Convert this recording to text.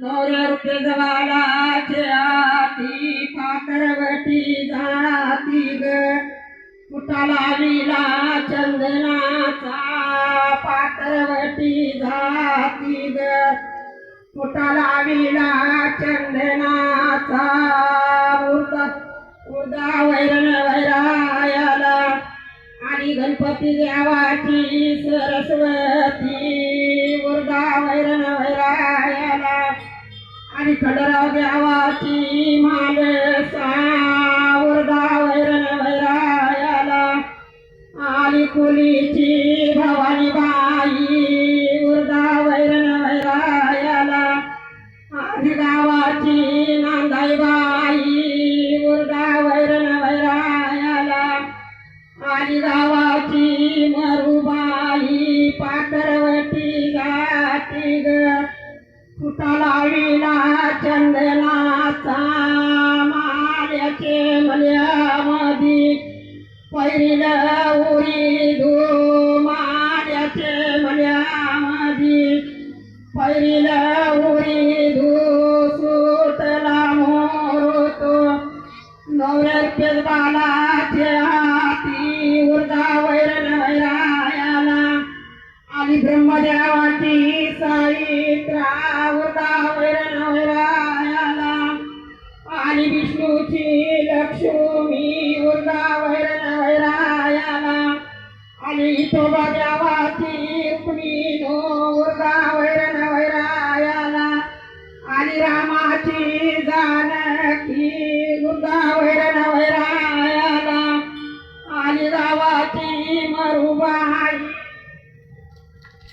नवरते जवालाचे पाकरवटी जाती ग कुटाला लिला चंदनाचा पाकरवटी जाती ग कुटाला लिला चंदनाचा उदा उदा वैरण वैरायाला आणि गणपती देवाची सरस्वती उर्दा वैरण आणि खंडराव देवाची मानसा उर्गा वैरण वैरायाला आली कुलीची तलावीला चंदनाचा माल्याचे मल्यामधी पहिलं उरी धू माल्याचे मल्यामधी पहिलं उरी धू सुतला मोरतो. नवऱ्याचे बालाचे हाती उर्दा वैर वैरायाला आणि ब्रह्मदेवा तो बजावाची देवाची नो उर्दा वैरण वैरायाला आणि रामाची जानकी दुर्गा वैरण वैरायाला आणि गावाची मरुबाई